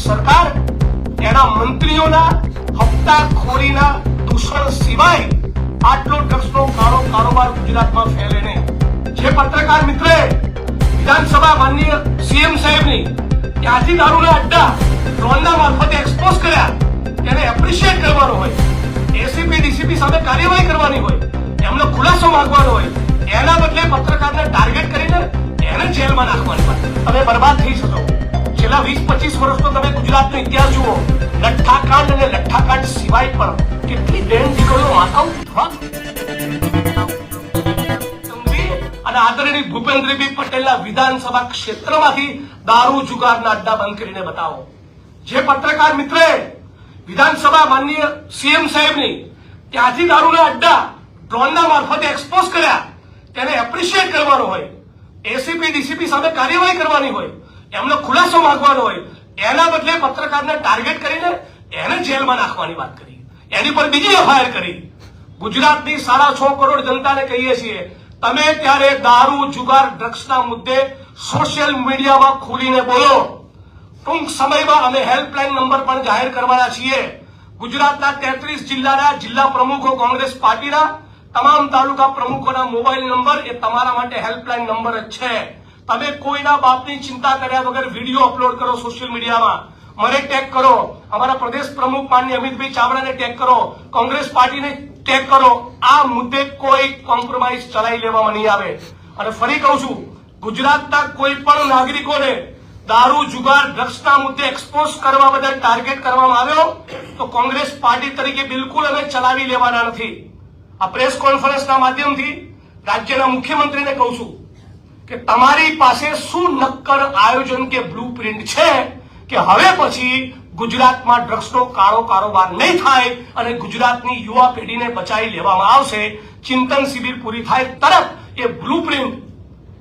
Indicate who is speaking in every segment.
Speaker 1: સરકાર એના મંત્રીઓના હપ્તાખોરીના દૂષણ સિવાય આટલો ડ્રગ્સનો કાળો કારોબાર ગુજરાતમાં ફેલે નહીં. જે પત્રકાર મિત્રે વિધાનસભા માનનીય સીએમ સાહેબની ત્યાંથી દારૂના અડ્ડા ડ્રોનના મારફતે એક્સપોઝ કર્યા, તેને એપ્રિશિએટ કરવાનો હોય એસીપી ડીસીપી સામે કાર્યવાહી કરવાની હોય, એમનો ખુલાસો માંગવાનો હોય, એના બદલે પત્રકારને ટાર્ગેટ કરીને એને જેલમાં નાખવાની હવે બરબાદ થઈ શકો. છેલ્લા વીસ, પચીસ વર્ષનો તમે ગુજરાતનો ઇતિહાસ જુઓ. લઠ્ઠાકાંડ અને લઠ્ઠાકાંડ સિવાય પણ કેટલી બેન દીકરીઓ માતાઓ અને આદરણીય ભૂપેન્દ્રભાઈ પટેલના વિધાનસભા ક્ષેત્રમાંથી દારૂ, જુગારના અડ્ડા બંધ કરીને બતાવો. જે પત્રકાર મિત્રે વિધાનસભા માનનીય સીએમ સાહેબની ત્યાંથી દારૂના અડ્ડા ડ્રોનના મારફતે એક્સપોઝ કર્યા, તેને એપ્રિશિએટ કરવાનો હોય એસીપી ડીસીપી સામે કાર્યવાહી કરવાની હોય એમનો ખુલાસો માંગવાનો હોય, એના બદલે પત્રકારને ટાર્ગેટ કરીને એને જેલમાં નાખવાની વાત કરી. એની પર બીજી એફઆઈઆર કરી. ગુજરાતની સાડા છ કરોડ જનતાને કહીએ છીએ, તમે ત્યારે દારૂ, જુગાર ડ્રગ્સના મુદ્દે સોશિયલ મીડિયામાં ખુલીને બોલો. ટૂંક સમયમાં અમે હેલ્પલાઇન નંબર પણ જાહેર કરવાના છીએ. ગુજરાતના તેત્રીસ જિલ્લાના જિલ્લા પ્રમુખો કોંગ્રેસ પાર્ટીના તમામ તાલુકા પ્રમુખોના મોબાઈલ નંબર એ તમારા માટે હેલ્પલાઇન નંબર જ છે. તમે કોઈના બાપની ચિંતા કર્યા વગર વીડિયો અપલોડ કરો સોશિયલ મીડિયામાં. મને ટેગ કરો. અમારા પ્રદેશ પ્રમુખ માન્ય અમિતભાઈ ચાવડાને ટેગ કરો. કોંગ્રેસ પાર્ટીને ટેગ કરો. આ મુદ્દે કોઈ કોમ્પ્રોમાઇઝ ચલાવી લેવામાં નહીં આવે. અને ફરી કહું છું, ગુજરાતના કોઈ પણ નાગરિકોને દારૂ, જુગાર, ડ્રગ્સના મુદ્દે એક્સપોઝ કરવા બદલ ટાર્ગેટ કરવામાં આવ્યો, તો કોંગ્રેસ પાર્ટી તરીકે બિલકુલ અમે ચલાવી લેવાના નથી. આ પ્રેસ કોન્ફરન્સના માધ્યમથી રાજ્યના મુખ્યમંત્રીને કહું છું કે તમારી પાસે શું નક્કર આયોજન કે બ્લુ છે કે હવે પછી ગુજરાતમાં ડ્રગ્સનો કાળો કારોબાર નહીં થાય અને ગુજરાતની યુવા પેઢીને બચાવી લેવામાં આવશે? ચિંતન શિબિર પૂરી થાય તરત એ બ્લુ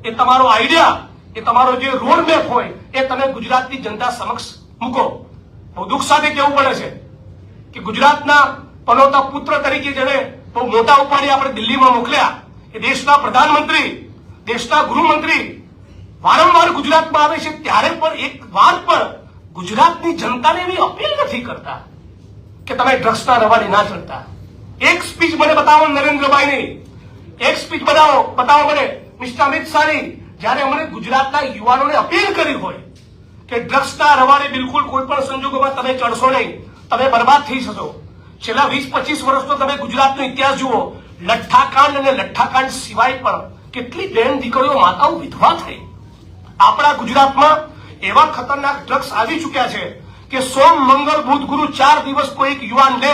Speaker 1: એ તમારો આઈડિયા એ તમારો જે રોડ મેપ હોય એ તમે ગુજરાતની જનતા સમક્ષ મૂકો. બહુ દુઃખ સાથે કહેવું પડે છે કે ગુજરાતના પનોતા પુત્ર તરીકે જેને બહુ મોટા ઉપાડી આપણે દિલ્હીમાં મોકલ્યા, એ દેશના પ્રધાનમંત્રી દેશના ગૃહમંત્રી વારંવાર ગુજરાતમાં આવે છે, ત્યારે પણ એક વાર પણ ગુજરાતની જનતાને એવી અપીલ નથી કરતા કે તમે ડ્રગ્સના રવાડે ના ચડતા. એક સ્પીચ મને બતાવો નરેન્દ્રભાઈની. એક સ્પીચ બતાવો બતાવો મને. મિસ્ટર અમિત શાહની, જ્યારે અમને ગુજરાતના યુવાનોને અપીલ કરી હોય કે ડ્રગ્સના રવાડે બિલકુલ કોઈ પણ સંજોગોમાં તમે ચડશો નહીં, તમે બરબાદ થઈ જશો. છેલ્લા વીસ પચીસ વર્ષનો તમે ગુજરાતનો ઇતિહાસ જુઓ. લઠ્ઠાકાંડ અને લઠ્ઠાકાંડ સિવાય પણ કેટલી બેન દીકરીઓ માતાઓ વિધવા થઈ. આપણા ગુજરાતમાં એવા ખતરનાક ડ્રગ્સ આવી ચૂક્યા છે કે સોમ, મંગળ, બુધ, ગુરુ ચાર દિવસ કોઈ એક યુવાન લે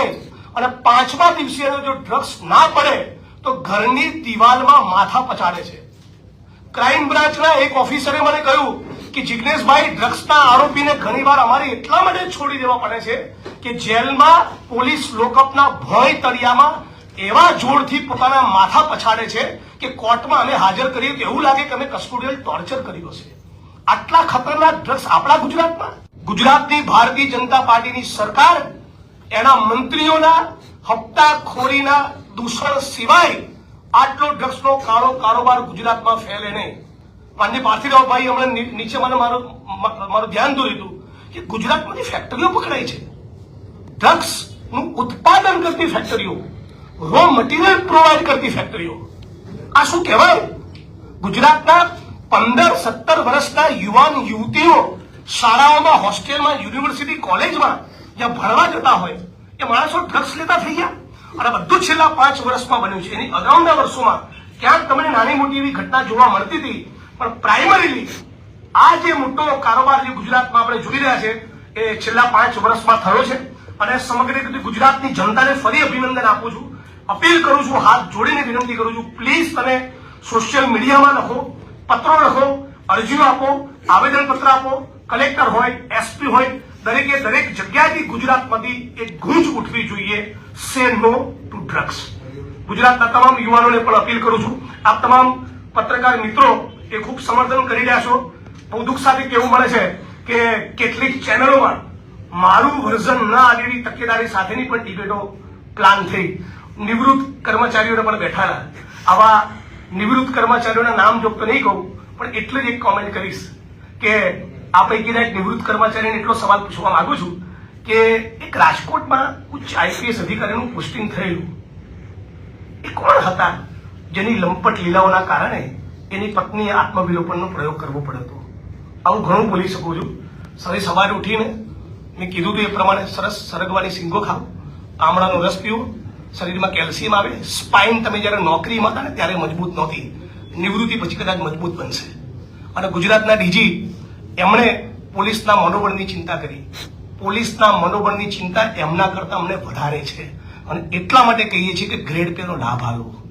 Speaker 1: અને પાંચમા દિવસે જો ડ્રગ્સ ના પડે તો ઘરની દિવાલમાં માથા પચાડે છે. ક્રાઇમ બ્રાન્ચના એક ઓફિસરે મને કહ્યું કે જિગ્નેશભાઈ, ડ્રગ્સના આરોપીને ઘણીવાર અમારે એટલા માટે છોડી દેવા પડે છે કે જેલમાં પોલીસ લોકઅપના ભય તળિયામાં એવા જોરથી પોતાના માથા પછાડે છે કે કોર્ટમાં અમે હાજર કરીએ તો એવું લાગે કે અમે કસ્ટોડિયલ ટોર્ચર કર્યો હશે આટલા ખતરનાક ડ્રગ્સ આપણા ગુજરાતમાં? ગુજરાતની ભારતીય જનતા પાર્ટીની સરકાર એના મંત્રીઓના હપ્તાખોરીના દૂષણ સિવાય આટલો ડ્રગ્સનો કાળો કારોબાર ગુજરાતમાં ફેલે નહીં. માન્ય પાર્થિરાવભાઈ હમણાં નીચે મને મારું મારું ધ્યાન દોર્યું હતું કે ગુજરાતમાંથી ફેક્ટરીઓ પકડાય છે. ડ્રગ્સનું ઉત્પાદન કરતી ફેક્ટરીઓ રો મટીરિયલ પ્રોવાઈડ કરતી ફેક્ટરીઓ આ શું કહેવાય ગુજરાતના પંદર સત્તર વર્ષના યુવાન યુવતીઓ શાળાઓમાં હોસ્ટેલમાં યુનિવર્સિટી કોલેજમાં જ્યાં ભણવા જતા હોય એ માણસો ડ્રગ્સ લેતા થઈ ગયા અને બધું છેલ્લા પાંચ વર્ષમાં બન્યું છે એની અગાઉના વર્ષોમાં ક્યાંક તમને નાની મોટી એવી ઘટના જોવા મળતી હતી પણ પ્રાઇમરીલી આ જે મોટો કારોબાર જે ગુજરાતમાં આપણે જોઈ રહ્યા છે એ છેલ્લા પાંચ વર્ષમાં થયો છે અને સમગ્ર રીતે ગુજરાતની જનતાને ફરી અભિનંદન આપું છું અપીલ કરું છું, હાથ જોડીને વિનંતી કરું છું પ્લીઝ તમે સોશિયલ મીડિયામાં લખો, પત્રો લખો, અરજીઓ આપો, આવેદનપત્ર આપો કલેક્ટર હોય એસપી હોય, દરેકે દરેક જગ્યાએથી ગુજરાતમાંથી એક ગૂંજ ઉઠવી જોઈએ સે નો ટુ ડ્રગ્સ ગુજરાતના તમામ યુવાનોને પણ અપીલ કરું છું, આપ તમામ પત્રકાર મિત્રો એ ખૂબ સમર્થન કરી રહ્યા છો. બહુ દુઃખ સાથે કહેવું મળે છે કે કેટલીક ચેનલોમાં મારું વર્ઝન ન આવે તકેદારી સાથેની પણ ટિકિટો પ્લાન થઈ. નિવૃત્ત કર્મચારીઓને પણ બેઠાના. આવા નિવૃત્ત કર્મચારીઓના નામ જો તો નહીં કહું, પણ એટલે જ એક કોમેન્ટ કરીશ કે આ પૈકીના એક નિવૃત્ત કર્મચારીને એટલો સવાલ પૂછવા માંગુ છું કે એક રાજકોટમાં ઉચ્ચ આઈપીએસ અધિકારીનું પોસ્ટિંગ થયેલું. એ કોણ હતા જેની લંપટ લીલાઓના કારણે એની પત્નીએ આત્મવિલોપનનો પ્રયોગ કરવો પડ્યો આવું ઘણું બોલી શકું છું. સવારે સવારે ઉઠીને મેં કીધું હતું એ પ્રમાણે, સરસ, સરગવાની સિંગો ખાઓ. આમળાનો રસ પીવો શરીરમાં કેલ્શિયમ આવે સ્પાઇન તમે જ્યારે નોકરીમાં હતા ને ત્યારે મજબૂત નહોતી. નિવૃત્તિ પછી કદાચ મજબૂત બનશે. અને ગુજરાતના ડીજી, એમણે પોલીસના મનોબળની ચિંતા કરી. પોલીસના મનોબળની ચિંતા એમના કરતા અમને વધારે છે. અને એટલા માટે કહીએ છીએ કે ગ્રેડ પેનો લાભ આવ્યો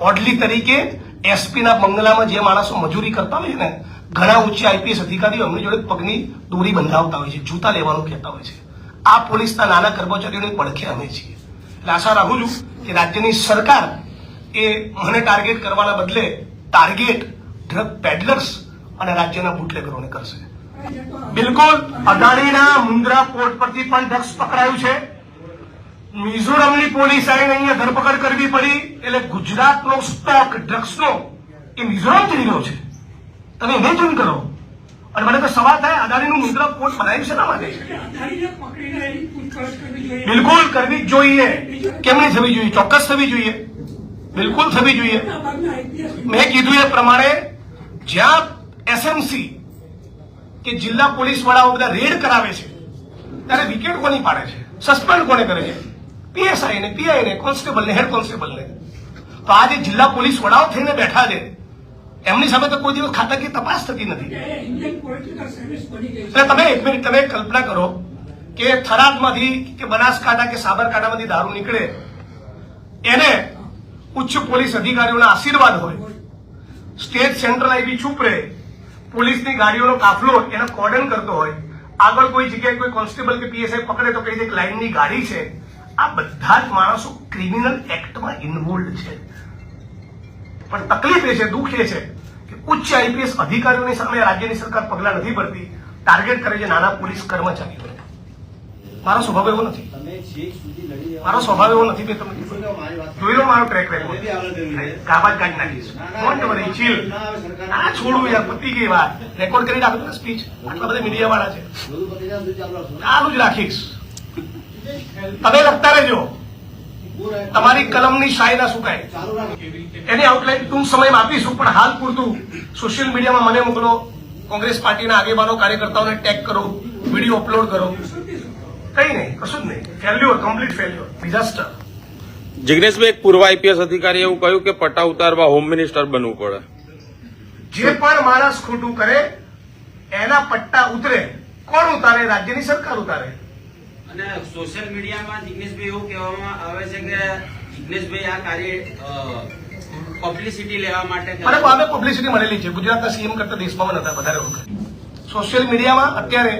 Speaker 1: ઓડલી તરીકે એસપીના બંગલામાં જે માણસો મજૂરી કરતા હોય ને, ઘણા ઉચ્ચ આઈપીએસ અધિકારીઓ એમની જોડે પગની દોરી બંધાવતા હોય છે, જૂતા લેવાનું કહેતા હોય છે. આ પોલીસના નાના કર્મચારીઓની પડખે અમે છીએ. એટલે આશા રાખું છું કે રાજ્યની સરકાર એ મને ટાર્ગેટ કરવાના બદલે ટાર્ગેટ ડ્રગ પેડલર્સ અને રાજ્યના બુટલેગરોને કરશે. બિલકુલ અદાણીના મુન્દ્રા પોર્ટ પરથી પણ ડ્રગ્સ પકડાયું છે. મિઝોરમની પોલીસ આવીને અહીંયા ધરપકડ કરવી પડી એટલે ગુજરાતનો સ્ટોક ડ્રગ્સનો એ મિઝોરમથી રહ્યો છે. તમે ઇમેજિન કરો. અને મને તો સવાલ થાય, અદાણીનું મુદ્રા કોર્ટ બનાવ્યું છે માટે બિલકુલ કરવી જ જોઈએ. કેમ નહીં થવી જોઈએ? ચોક્કસ થવી જોઈએ. બિલકુલ થવી જોઈએ. મેં કીધું એ પ્રમાણે, જ્યાં એસએમસી કે જિલ્લા પોલીસ વડાઓ બધા રેડ કરાવે છે, ત્યારે વિકેટ કોની પાડે છે? સસ્પેન્ડ કોને કરે છે? પીએસઆઈ ને પીઆઈ ને કોન્સ્ટેબલ ને હેડ કોન્સ્ટેબલ ને તો આજે જિલ્લા પોલીસ વડાઓ થઈને બેઠા છે. એમની સામે તો કોઈ દિવસ ખાતાકીય તપાસ થતી નથી. એટલે તમે એક મિનિટ તમે કલ્પના કરો કે થરાદમાંથી કે બનાસકાંઠા કે સાબરકાંઠામાંથી દારૂ નીકળે એને ઉચ્ચ પોલીસ અધિકારીઓના આશીર્વાદ હોય. સ્ટેટ સેન્ટ્રલ આઈબી ચૂપ રહે પોલીસની ગાડીઓનો કાફલો એને કોર્ડન કરતો હોય. આગળ કોઈ જગ્યાએ કોઈ કોન્સ્ટેબલ કે પીએસઆઈ પકડે તો કઈ એક લાઇનની ગાડી છે. આ બધા જ માણસો ક્રિમિનલ એક્ટમાં ઇન્વોલ્વ છે. પણ તકલીફ એ છે દુઃખ એ છે ઉચ્ચ આઈપીએસ અધિકારીઓની સામે રાજ્યની સરકાર પગલાં નથી ભરતી ટાર્ગેટ કરે છે નાના પોલીસ કર્મચારીઓ મારો સ્વભાવ એવો નથી. મારો સ્વભાવ એવો નથી મેં તમને જોઈ લો મારો ટ્રેક. રેકોર્ડ ગાબાજ કાઢી નાખીશ ડોન્ટ વરી ચીલ.
Speaker 2: ના
Speaker 1: આ છોડું યાર પતી ગઈ વાત. રેકોર્ડ કરીને આપણે સ્પીચ આટલા બધા મીડિયા વાળા છે
Speaker 2: ચાલુ
Speaker 1: જ રાખીશ. તમે લખતા રહેજો. તમારી કલમની શાહી ના સુકાય એની આઉટલાઈન ટૂંક સમયમાં આપીશું પણ હાલ પૂરતું સોશિયલ મીડિયામાં મને મોકલો. કોંગ્રેસ પાર્ટીના આગેવાનો કાર્યકર્તાઓને ટેગ કરો વીડિયો અપલોડ કરો. કઈ નહીં કશું જ નહીં. ફેલ્યુઅર કમ્પ્લીટ ફેલ્યુઅર ડિઝાસ્ટર
Speaker 3: જિગ્નેશભાઈ એક પૂર્વ આઈપીએસ અધિકારી એવું કહ્યું કે પટ્ટા ઉતારવા હોમ મિનિસ્ટર બનવું પડે.
Speaker 1: જે પણ માણસ ખોટું કરે એના પટ્ટા ઉતરે. કોણ ઉતારે? રાજ્યની સરકાર ઉતારે.
Speaker 4: અને સોશિયલ મીડિયામાં જિગ્નેશભાઈ એવું કહેવામાં આવે છે કે જિગ્નેશભાઈ આ કાર્ય પબ્લિસિટી લેવા માટે
Speaker 1: મને હવે પબ્લિસિટી મળેલી છે. ગુજરાતના સીએમ કરતા દેશમાં પણ હતા વધારે વખત. સોશિયલ મીડિયામાં અત્યારે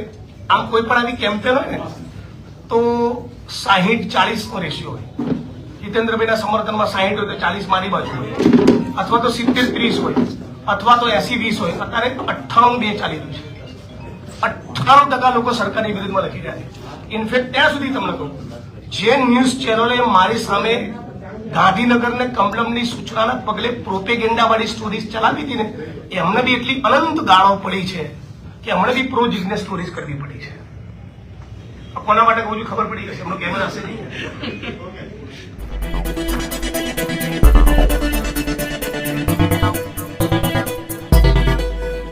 Speaker 1: આમ કોઈ પણ આવી કેમ્પેન હોય ને તો સાહીઠ ચાલીસ નો રેશિયો હોય. જીતેન્દ્રભાઈના સમર્થનમાં સાહીઠ હોય તો ચાલીસ મારી બાજુ હોય. અથવા તો સિત્તેર ત્રીસ હોય. અથવા તો એસી વીસ હોય. અત્યારે અઠ્ઠાણું બે ચાલી રહ્યું છે. અઠ્ઠાણું ટકા લોકો સરકારની વિરુદ્ધમાં લખી રહ્યા છે. ઇનફેક્ટ ત્યાં સુધી તમને કહું. જે ન્યૂઝ ચેનલે મારી સામે ગાંધીનગર ને કમલમની સૂચનાના પગલે પ્રોપેગેન્ડા વાળી સ્ટોરીઝ ચલાવી હતી ને, એમને બી એટલી અનંત ગાળો પડી છે કે અમને બી પ્રો જિગ્નેસ સ્ટોરીઝ કરવી પડી છે. કોના માટે કહું છું? ખબર પડી ગઈ છે એમનો કેમેરા હશે નહીં.